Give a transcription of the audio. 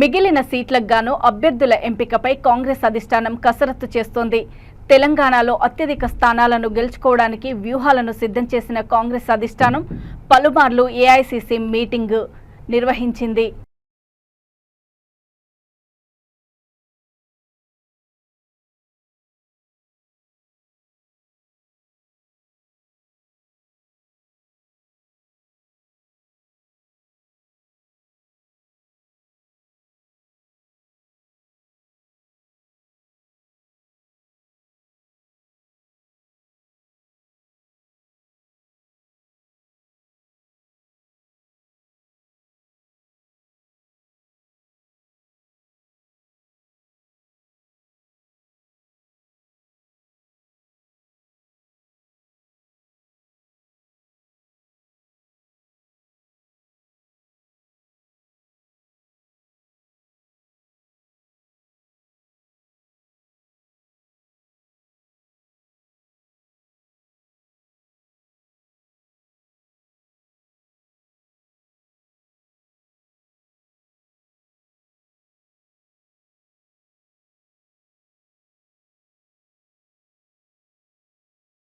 మిగిలిన సీట్లకు గాను అభ్యర్థుల ఎంపికపై కాంగ్రెస్ అధిష్టానం కసరత్తు చేస్తోంది. తెలంగాణలో అత్యధిక స్థానాలను గెలుచుకోవడానికి వ్యూహాలను సిద్ధం చేసిన కాంగ్రెస్ అధిష్టానం పలుమార్లు ఏఐసిసి మీటింగ్ నిర్వహించింది.